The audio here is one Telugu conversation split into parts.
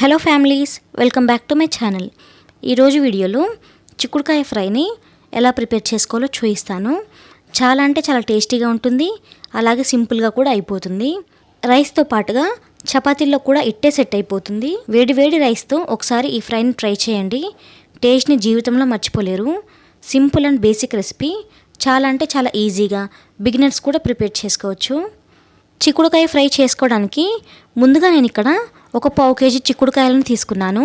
Hello families welcome back to my channel. ఈరోజు వీడియోలో చిక్కుడుకాయ ఫ్రైని ఎలా ప్రిపేర్ చేసుకోవాలో చూపిస్తాను. చాలా అంటే చాలా టేస్టీగా ఉంటుంది అలాగే సింపుల్గా కూడా అయిపోతుంది. రైస్తో పాటుగా చపాతీల్లో కూడా ఇట్టే సెట్ అయిపోతుంది. వేడి వేడి రైస్తో ఒకసారి ఈ ఫ్రైని ట్రై చేయండి. టేస్ట్ని జీవితంలో మర్చిపోలేరు. Simple and basic recipe. చాలా అంటే చాలా ఈజీగా బిగినర్స్ కూడా ప్రిపేర్ చేసుకోవచ్చు. చిక్కుడుకాయ ఫ్రై చేసుకోవడానికి ముందుగా నేను ఇక్కడ ఒక పావు కేజీ చిక్కుడుకాయలను తీసుకున్నాను.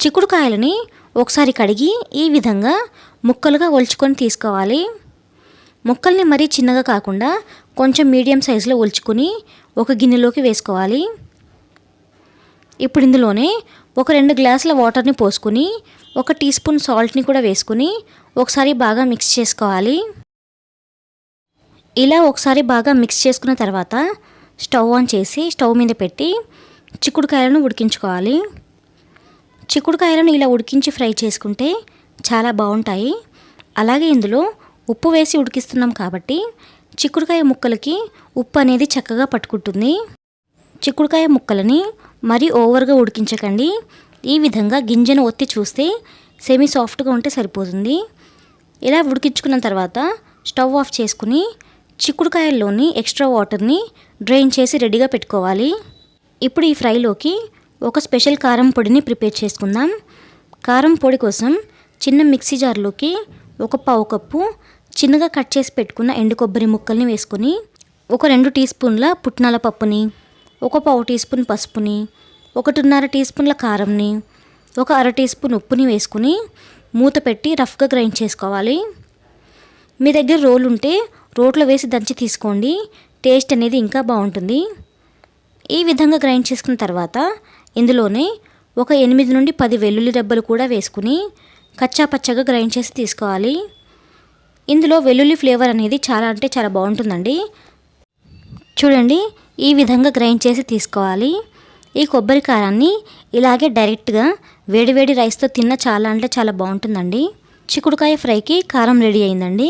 చిక్కుడుకాయలని ఒకసారి కడిగి ఈ విధంగా ముక్కలుగా ఒలుచుకొని తీసుకోవాలి. ముక్కల్ని మరీ చిన్నగా కాకుండా కొంచెం మీడియం సైజులో ఒలుచుకొని ఒక గిన్నెలోకి వేసుకోవాలి. ఇప్పుడు ఇందులోనే ఒక రెండు గ్లాసుల వాటర్ని పోసుకొని ఒక టీ స్పూన్ సాల్ట్ని కూడా వేసుకుని ఒకసారి బాగా మిక్స్ చేసుకోవాలి. ఇలా ఒకసారి బాగా మిక్స్ చేసుకున్న తర్వాత స్టవ్ ఆన్ చేసి స్టవ్ మీద పెట్టి చిక్కుడుకాయలను ఉడికించుకోవాలి. చిక్కుడుకాయలను ఇలా ఉడికించి ఫ్రై చేసుకుంటే చాలా బాగుంటాయి. అలాగే ఇందులో ఉప్పు వేసి ఉడికిస్తున్నాం కాబట్టి చిక్కుడుకాయ ముక్కలకి ఉప్పు అనేది చక్కగా పట్టుకుంటుంది. చిక్కుడుకాయ ముక్కలని మరీ ఓవర్గా ఉడికించకండి. ఈ విధంగా గింజను ఒత్తి చూస్తే సెమీ సాఫ్ట్గా ఉంటే సరిపోతుంది. ఇలా ఉడికించుకున్న తర్వాత స్టవ్ ఆఫ్ చేసుకుని చిక్కుడుకాయల్లోని ఎక్స్ట్రా వాటర్ని డ్రైన్ చేసి రెడీగా పెట్టుకోవాలి. ఇప్పుడు ఈ ఫ్రైలోకి ఒక స్పెషల్ కారం పొడిని ప్రిపేర్ చేసుకుందాం. కారం పొడి కోసం చిన్న మిక్సీ జార్లోకి ఒక పావు కప్పు చిన్నగా కట్ చేసి పెట్టుకున్న ఎండు కొబ్బరి ముక్కల్ని వేసుకొని ఒక రెండు టీ స్పూన్ల పుట్నాల పప్పుని ఒక పావు టీ స్పూన్ పసుపుని ఒకటిన్నర టీ స్పూన్ల కారంని ఒక అర టీ స్పూన్ ఉప్పుని వేసుకుని మూత పెట్టి రఫ్గా గ్రైండ్ చేసుకోవాలి. మీ దగ్గర రోలు ఉంటే రోట్లో వేసి దంచి తీసుకోండి. టేస్ట్ అనేది ఇంకా బాగుంటుంది. ఈ విధంగా గ్రైండ్ చేసుకున్న తర్వాత ఇందులోనే ఒక ఎనిమిది నుండి పది వెల్లుల్లి రెబ్బలు కూడా వేసుకుని కచ్చా పచ్చగా గ్రైండ్ చేసి తీసుకోవాలి. ఇందులో వెల్లుల్లి ఫ్లేవర్ అనేది చాలా అంటే చాలా బాగుంటుందండి. చూడండి ఈ విధంగా గ్రైండ్ చేసి తీసుకోవాలి. ఈ కొబ్బరి కారాన్ని ఇలాగే డైరెక్ట్గా వేడివేడి రైస్తో తిన్న చాలా అంటే చాలా బాగుంటుందండి. చిక్కుడుకాయ ఫ్రైకి కారం రెడీ అయిందండి.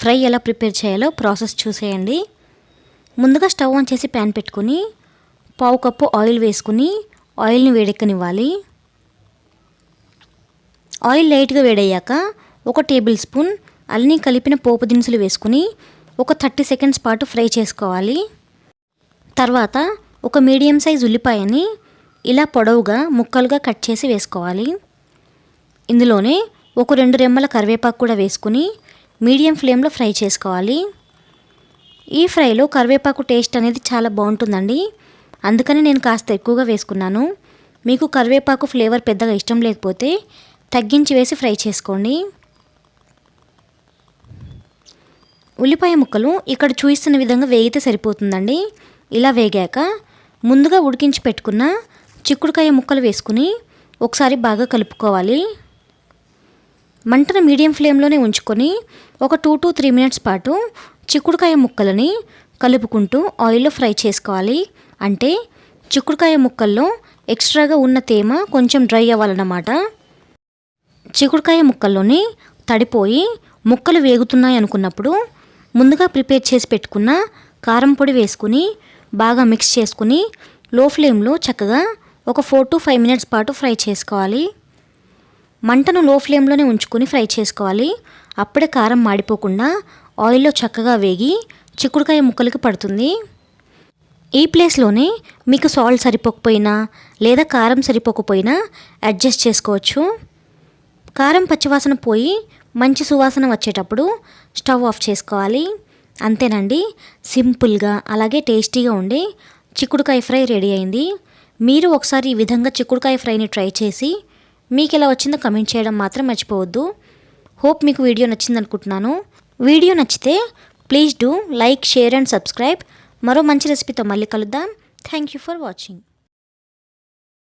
ఫ్రై ఎలా ప్రిపేర్ చేయాలో ప్రాసెస్ చూసేయండి. ముందుగా స్టవ్ ఆన్ చేసి ప్యాన్ పెట్టుకుని పావు కప్పు ఆయిల్ వేసుకుని ఆయిల్ని వేడెక్కనివ్వాలి. ఆయిల్ లైట్గా వేడయ్యాక ఒక టేబుల్ స్పూన్ అన్నీ కలిపిన పోపు దినుసులు వేసుకుని ఒక థర్టీ సెకండ్స్ పాటు ఫ్రై చేసుకోవాలి. తర్వాత ఒక మీడియం సైజ్ ఉల్లిపాయని ఇలా పొడవుగా ముక్కలుగా కట్ చేసి వేసుకోవాలి. ఇందులోనే ఒక రెండు రెమ్మల కరివేపాకు కూడా వేసుకుని మీడియం ఫ్లేమ్లో ఫ్రై చేసుకోవాలి. ఈ ఫ్రైలో కరివేపాకు టేస్ట్ అనేది చాలా బాగుంటుందండి. అందుకని నేను కాస్త ఎక్కువగా వేసుకున్నాను. మీకు కరివేపాకు ఫ్లేవర్ పెద్దగా ఇష్టం లేకపోతే తగ్గించి వేసి ఫ్రై చేసుకోండి. ఉల్లిపాయ ముక్కలు ఇక్కడ చూపిస్తున్న విధంగా వేగితే సరిపోతుందండి. ఇలా వేగాక ముందుగా ఉడికించి పెట్టుకున్న చిక్కుడుకాయ ముక్కలు వేసుకుని ఒకసారి బాగా కలుపుకోవాలి. మంటను మీడియం ఫ్లేమ్లోనే ఉంచుకొని ఒక టూ టు త్రీ మినిట్స్ పాటు చిక్కుడుకాయ ముక్కలని కలుపుకుంటూ ఆయిల్లో ఫ్రై చేసుకోవాలి. అంటే చిక్కుడుకాయ ముక్కల్లో ఎక్స్ట్రాగా ఉన్న తేమ కొంచెం డ్రై అవ్వాలన్నమాట. చిక్కుడుకాయ ముక్కల్లోని తడిపోయి ముక్కలు వేగుతున్నాయి అనుకున్నప్పుడు ముందుగా ప్రిపేర్ చేసి పెట్టుకున్న కారం పొడి వేసుకుని బాగా మిక్స్ చేసుకుని లో ఫ్లేమ్లో చక్కగా ఒక ఫోర్ టు ఫైవ్ మినిట్స్ పాటు ఫ్రై చేసుకోవాలి. మంటను లో ఫ్లేమ్లోనే ఉంచుకొని ఫ్రై చేసుకోవాలి. అప్పుడే కారం మాడిపోకుండా ఆయిల్లో చక్కగా వేగి చిక్కుడుకాయ ముక్కలకి పడుతుంది. ఈ ప్లేస్లోనే మీకు సాల్ట్ సరిపోకపోయినా లేదా కారం సరిపోకపోయినా అడ్జస్ట్ చేసుకోవచ్చు. కారం పచ్చివాసన పోయి మంచి సువాసన వచ్చేటప్పుడు స్టవ్ ఆఫ్ చేసుకోవాలి. అంతేనండి సింపుల్గా అలాగే టేస్టీగా ఉండే చిక్కుడుకాయ ఫ్రై రెడీ అయింది. మీరు ఒకసారి ఈ విధంగా చిక్కుడుకాయ ఫ్రైని ట్రై చేసి మీకు ఎలా వచ్చిందో కమెంట్ చేయడం మాత్రం మర్చిపోవద్దు. హోప్ మీకు వీడియో నచ్చింది అనుకుంటున్నాను వీడియో నచ్చితే please do like share and subscribe. మరో మంచి రెసిపీతో మళ్ళీ కలుద్దాం. Thank you for watching